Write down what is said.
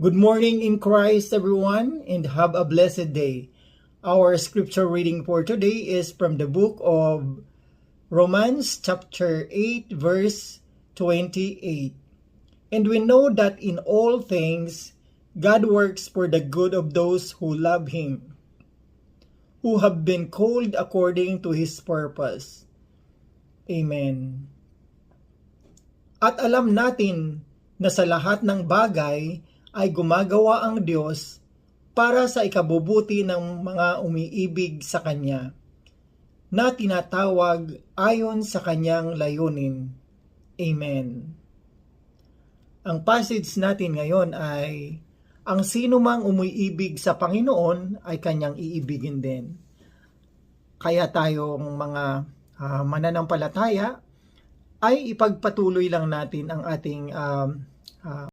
Good morning in Christ, everyone, and have a blessed day. Our scripture reading for today is from the book of Romans, chapter 8, verse 28. And we know that in all things, God works for the good of those who love Him, who have been called according to His purpose. Amen. At alam natin na sa lahat ng bagay ay gumagawa ang Diyos para sa ikabubuti ng mga umiibig sa Kanya, na tinatawag ayon sa Kanyang layunin. Amen. Ang passage natin ngayon ay, ang sino mang umiibig sa Panginoon ay Kanyang iibigin din. Kaya tayong mga ah, mananampalataya ay ipagpatuloy lang natin ang ating um, ah,